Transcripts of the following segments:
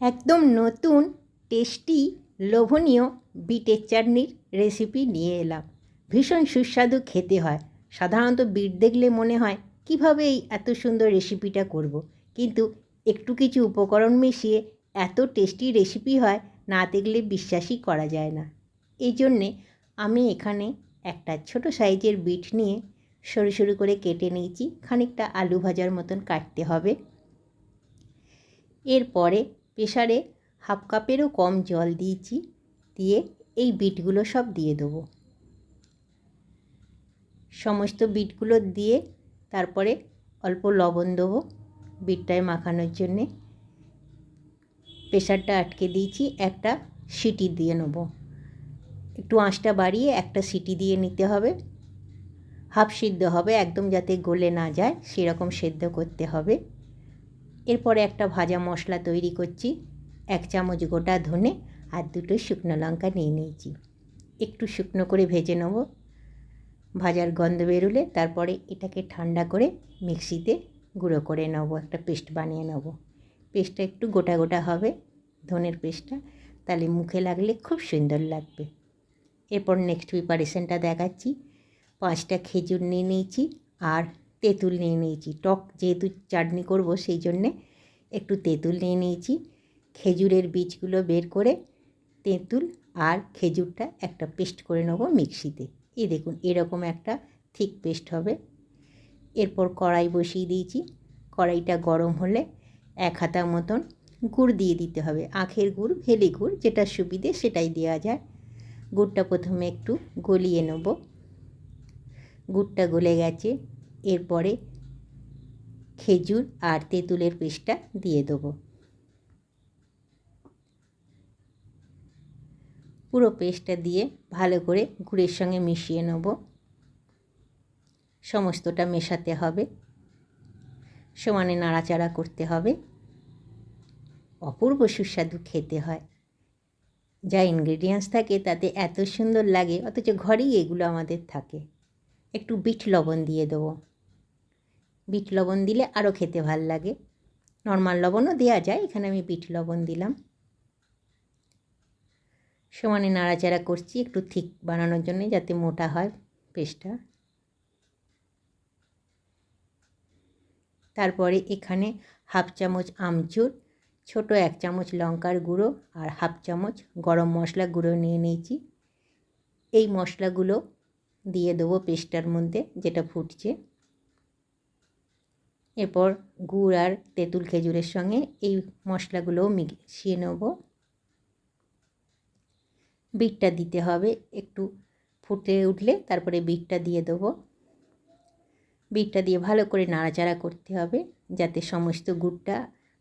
একদম নতুন টেস্টি লোভনীয় বিটের চাটনির রেসিপি নিয়ে এলাম। ভীষণ সুস্বাদু খেতে হয়। সাধারণত বিট দেখলে মনে হয়, কীভাবে এই এত সুন্দর রেসিপিটা করব। কিন্তু একটু কিছু উপকরণ মিশিয়ে এত টেস্টি রেসিপি হয়, না দেখলে বিশ্বাসই করা যায় না। এই জন্যে আমি এখানে একটা ছোট সাইজের বিট নিয়ে সরু সরু করে কেটে নিয়েছি। খানিকটা আলু ভাজার মতন কাটতে হবে। এরপরে প্রেশারে হাফ কাপেরও কম জল দিয়েছি, দিয়ে এই বিটগুলো সব দিয়ে দেবো। সমস্ত বিটগুলো দিয়ে তারপরে অল্প লবণ দেবো বিটটায় মাখানোর জন্যে। প্রেশারটা আটকে দিয়েছি, একটা সিটি দিয়ে নেব। একটু আঁচটা বাড়িয়ে একটা সিটি দিয়ে নিতে হবে। হাফ সিদ্ধ হবে, একদম যাতে গলে না যায়, সেরকম সেদ্ধ করতে হবে। এরপরে একটা ভাজা মশলা তৈরি করছি। এক চামচ গোটা ধনে আর দুটো শুকনো লঙ্কা নিয়ে নিয়েছি। একটু শুকনো করে ভেজে নেব। ভাজার গন্ধ বেরোলে তারপরে এটাকে ঠান্ডা করে মিক্সিতে গুঁড়ো করে নেব, একটা পেস্ট বানিয়ে নেব। পেস্টটা একটু গোটা গোটা হবে, ধনের পেস্টটা, তাহলে মুখে লাগলে খুব সুন্দর লাগবে। এরপর নেক্সট প্রিপারেশনটা দেখাচ্ছি। পাঁচটা খেজুর নিয়ে নিয়েছি আর তেঁতুল নিয়ে নিয়েছি। টক যেহেতু চাটনি করব সেই জন্যে একটু তেঁতুল নিয়ে নিয়েছি। খেজুরের বীজগুলো বের করে তেঁতুল আর খেজুরটা একটা পেস্ট করে নেব মিক্সিতে। এই দেখুন, এরকম একটা থিক পেস্ট হবে। এরপর কড়াই বসিয়ে দিয়েছি। কড়াইটা গরম হলে এক হাতা মতন গুড় দিয়ে দিতে হবে। আখের গুড় ভেলি গুড়, যেটা সুবিধে সেটাই দেওয়া যায়। গুড়টা প্রথমে একটু গলিয়ে নেব। গুড়টা গলে গেছে। এরপরে খেজুর আর তেঁতুলের পেস্টটা দিয়ে দেবো। পুরো পেস্টটা দিয়ে ভালো করে গুড়ের সঙ্গে মিশিয়ে নেব। সমস্তটা মেশাতে হবে। সমানে নাড়াচাড়া করতে হবে। অপূর্ব সুস্বাদু খেতে হয়। যা ইনগ্রেডিয়েন্টস থাকে তাতে এত সুন্দর লাগে, অথচ ঘরেই এগুলো আমাদের থাকে। একটু বিট লবণ দিয়ে দেবো। বিট লবণ দিলে আরও খেতে ভালো লাগে। নর্মাল লবণও দেওয়া যায়, এখানে আমি বিট লবণ দিলাম। সমানে নাড়াচাড়া করছি, একটু ঠিক বানানোর জন্য যাতে মোটা হয় পেস্টটা। তারপরে এখানে হাফ চামচ আমচুর, ছোট এক চামচ লঙ্কার গুঁড়ো আর হাফ চামচ গরম মশলা গুঁড়ো নিয়ে নিয়েছি। এই মশলাগুলো দিয়ে দেবো পেস্টার মধ্যে, যেটা ফুটছে। এরপর গুড় আর তেঁতুল খেজুরের সঙ্গে এই মশলাগুলোও মিশিয়ে নেব। বিটটা দিতে হবে, একটু ফুটে উঠলে তারপরে বিটটা দিয়ে দেবো। বিটটা দিয়ে ভালো করে নাড়াচাড়া করতে হবে, যাতে সমস্ত গুড়টা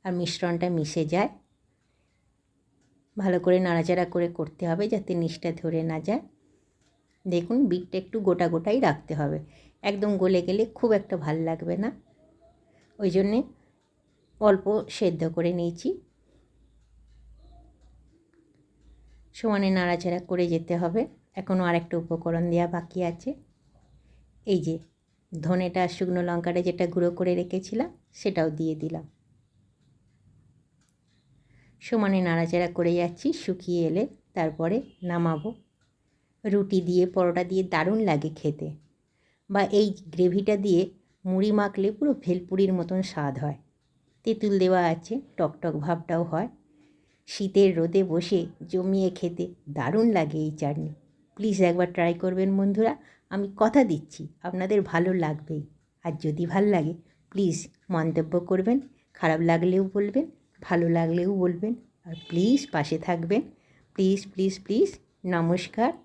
আর মিশ্রণটা মিশে যায়। ভালো করে নাড়াচাড়া করে করতে হবে, যাতে নিচটা ধরে না যায়। দেখুন বিটটা একটু গোটা গোটাই রাখতে হবে। একদম গলে গেলে খুব একটা ভালো লাগবে না। ওই জন্যে অল্প সেদ্ধ করে নিয়েছি। সমানে নাড়াচাড়া করে যেতে হবে। এখনও আরেকটা উপকরণ দেওয়া বাকি আছে। এই যে ধনেটা শুকনো লঙ্কাটা যেটা গুঁড়ো করে রেখেছিলাম সেটাও দিয়ে দিলাম। সমানে নাড়াচাড়া করে যাচ্ছি, শুকিয়ে এলে তারপরে নামাবো। রুটি দিয়ে, পরোটা দিয়ে দারুণ লাগে খেতে। বা এই গ্রেভিটা দিয়ে মুড়ি মাখলে পুরো ভেলপুরির মতন স্বাদ হয়। তেঁতুল দেওয়া আছে টকটক ভাবটাও হয়। শীতের রোদে বসে জমিয়ে খেতে দারুণ লাগে এই চাটনি। প্লিজ একবার ট্রাই করবেন বন্ধুরা, আমি কথা দিচ্ছি, আপনাদের ভালো লাগবেই। আর যদি ভালো লাগে, প্লিজ মন্তব্য করবেন, খারাপ লাগলেও বলবেন, ভালো লাগলেও বলবেন। আর প্লিজ পাশে থাকবেন। প্লিজ প্লিজ প্লিজ, নমস্কার।